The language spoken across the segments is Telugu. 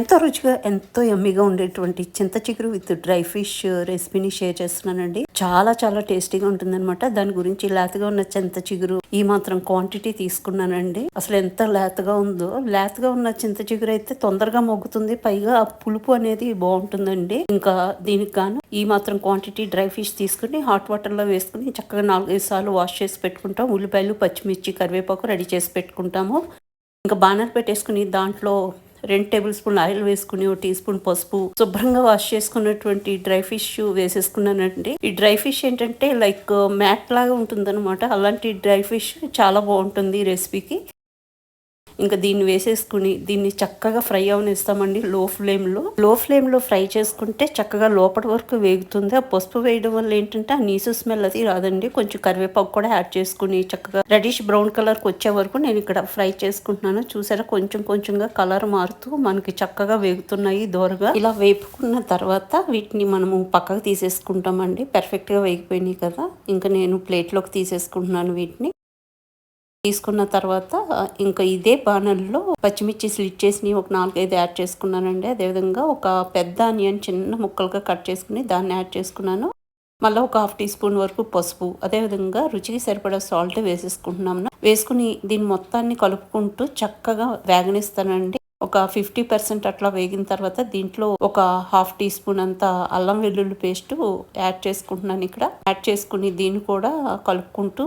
ఎంతో రుచిగా ఎంతో ఎమ్మిగా ఉండేటువంటి చింత చిగురు విత్ డ్రై ఫిష్ రెసిపీని షేర్ చేస్తున్నానండి. చాలా చాలా టేస్టీగా ఉంటుందన్నమాట. దాని గురించి లేతగా ఉన్న చింత చిగురు ఈ మాత్రం క్వాంటిటీ తీసుకున్నానండి. అసలు ఎంత లేతగా ఉందో. లేతగా ఉన్న చింత చిగురు అయితే తొందరగా మొగ్గుతుంది పైగా ఆ పులుపు అనేది బాగుంటుందండి. ఇంకా దీనికి గాను ఈ మాత్రం క్వాంటిటీ డ్రై ఫిష్ తీసుకుని హాట్ వాటర్లో వేసుకుని చక్కగా నాలుగైదు సార్లు వాష్ చేసి పెట్టుకుంటాం. ఉల్లిపాయలు పచ్చిమిర్చి కరివేపాకు రెడీ చేసి పెట్టుకుంటాము. ఇంకా బానర్ పెట్టేసుకుని దాంట్లో రెండు టేబుల్ స్పూన్ ఆయిల్ వేసుకుని ఒక టీ స్పూన్ పసుపు శుభ్రంగా వాష్ చేసుకున్నటువంటి డ్రై ఫిష్ వేసేసుకున్నానండి. ఈ డ్రై ఫిష్ ఏంటంటే లైక్ మ్యాట్ లాగా ఉంటుంది అలాంటి డ్రై ఫిష్ చాలా బాగుంటుంది ఈ రెసిపీకి. ఇంకా దీన్ని వేసేసుకుని దీన్ని చక్కగా ఫ్రై అవనిస్తామండి లో ఫ్లేమ్లో. లో ఫ్లేమ్లో ఫ్రై చేసుకుంటే చక్కగా లోపటి వరకు వేగుతుంది. ఆ పసుపు వేయడం వల్ల ఏంటంటే ఆ నీసు స్మెల్ అది రాదండి. కొంచెం కరివేపాకు కూడా యాడ్ చేసుకుని చక్కగా రెడిష్ బ్రౌన్ కలర్కి వచ్చే వరకు నేను ఇక్కడ ఫ్రై చేసుకుంటున్నాను. చూసారా? కొంచెం కొంచెంగా కలర్ మారుతూ మనకి చక్కగా వేగుతున్నాయి దోరగా. ఇలా వేపుకున్న తర్వాత వీటిని మనము పక్కకు తీసేసుకుంటామండి. పర్ఫెక్ట్గా వేగిపోయినాయి కదా. ఇంకా నేను ప్లేట్లోకి తీసేసుకుంటున్నాను వీటిని. తీసుకున్న తర్వాత ఇంకా ఇదే బాణల్లో పచ్చిమిర్చి స్లిట్ చేసి ఒక నాలుగైదు యాడ్ చేసుకున్నానండి. అదేవిధంగా ఒక పెద్ద ఆనియన్ చిన్న ముక్కలుగా కట్ చేసుకుని దాన్ని యాడ్ చేసుకున్నాను. మళ్ళీ ఒక హాఫ్ టీ స్పూన్ వరకు పసుపు అదేవిధంగా రుచికి సరిపడా సాల్ట్ వేసేసుకుంటున్నాము వేసుకుని దీని మొత్తాన్ని కలుపుకుంటూ చక్కగా వేగనిస్తానండి. ఒక ఫిఫ్టీ పర్సెంట్ అట్లా వేగిన తర్వాత దీంట్లో ఒక హాఫ్ టీ స్పూన్ అంత అల్లం వెల్లుల్లి పేస్ట్ యాడ్ చేసుకుంటున్నాను ఇక్కడ. యాడ్ చేసుకుని దీన్ని కూడా కలుపుకుంటూ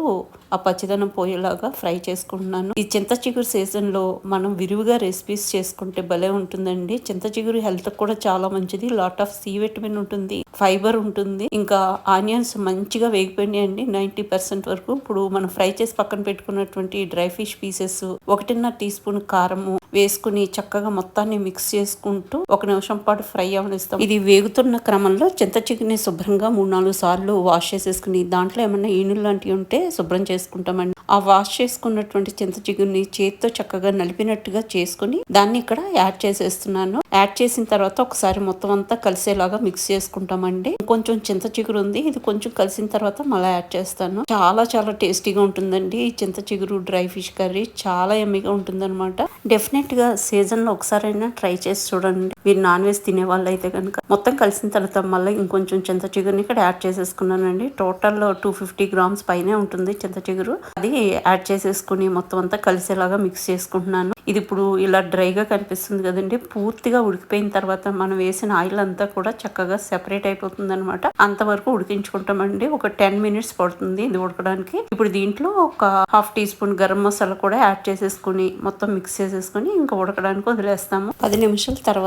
ఆ పచ్చిదనం పోయేలాగా ఫ్రై చేసుకుంటున్నాను. ఈ చింత చిగురు సీజన్లో మనం విరివిగా రెసిపీస్ చేసుకుంటే భలే ఉంటుందండి. చింత చిగురు హెల్త్ కూడా చాలా మంచిది. లాట్ ఆఫ్ సి విటమిన్ ఉంటుంది ఫైబర్ ఉంటుంది. ఇంకా ఆనియన్స్ మంచిగా వేగిపోయినాయండి. నైన్టీ పర్సెంట్ వరకు ఇప్పుడు మనం ఫ్రై చేసి పక్కన పెట్టుకున్నటువంటి డ్రై ఫిష్ పీసెస్ ఒకటిన్నర టీ స్పూన్ కారము వేసుకుని చక్క చక్కగా మొత్తాన్ని మిక్స్ చేసుకుంటూ ఒక నిమిషం పాటు ఫ్రై అవనిస్తాం. ఇది వేగుతున్న క్రమంలో చింత చికెన్ శుభ్రంగా మూడు నాలుగు సార్లు వాష్ చేసేసుకుని దాంట్లో ఏమన్నా ఈనులు లాంటివి ఉంటే శుభ్రం చేసుకుంటామండి. ఆ వాష్ చేసుకున్నటువంటి చింత చిగురిని చేతితో చక్కగా నలిపినట్టుగా చేసుకుని దాన్ని ఇక్కడ యాడ్ చేసేస్తున్నాను. యాడ్ చేసిన తర్వాత ఒకసారి మొత్తం అంతా కలిసేలాగా మిక్స్ చేసుకుంటామండి. కొంచెం చింత చిగురు ఉంది. ఇది కొంచెం కలిసిన తర్వాత మళ్ళీ యాడ్ చేస్తాను. చాలా చాలా టేస్టీగా ఉంటుందండి ఈ చింత చిగురు డ్రై ఫిష్ కర్రీ. చాలా ఎమ్మిగా ఉంటుంది అనమాట డెఫినెట్గా సీజన్లో ఒకసారైనా ట్రై చేసి చూడండి. మీరు నాన్ వెజ్ తినే వాళ్ళు అయితే కనుక. మొత్తం కలిసిన తర్వాత మళ్ళీ ఇంకొంచెం చింత చిగురుని ఇక్కడ యాడ్ చేసేసుకున్నానండి. టోటల్ టూ ఫిఫ్టీ గ్రామ్స్ పైనే ఉంటుంది చింత చిగురు. అది యాడ్ చేసేసుకుని మొత్తం అంతా కలిసేలాగా మిక్స్ చేసుకుంటున్నాను. ఇది ఇప్పుడు ఇలా డ్రైగా కనిపిస్తుంది కదండి. పూర్తిగా ఉడికిపోయిన తర్వాత మనం వేసిన ఆయిల్ అంతా కూడా చక్కగా సెపరేట్ అయిపోతుంది అనమాట అంతవరకు ఉడికించుకుంటామండి. ఒక టెన్ మినిట్స్ పడుతుంది ఇది ఉడకడానికి. ఇప్పుడు దీంట్లో ఒక half teaspoon garam masala కూడా యాడ్ చేసేసుకుని మొత్తం మిక్స్ చేసేసుకుని ఇంకా ఉడకడానికి వదిలేస్తాము. పది నిమిషాల తర్వాత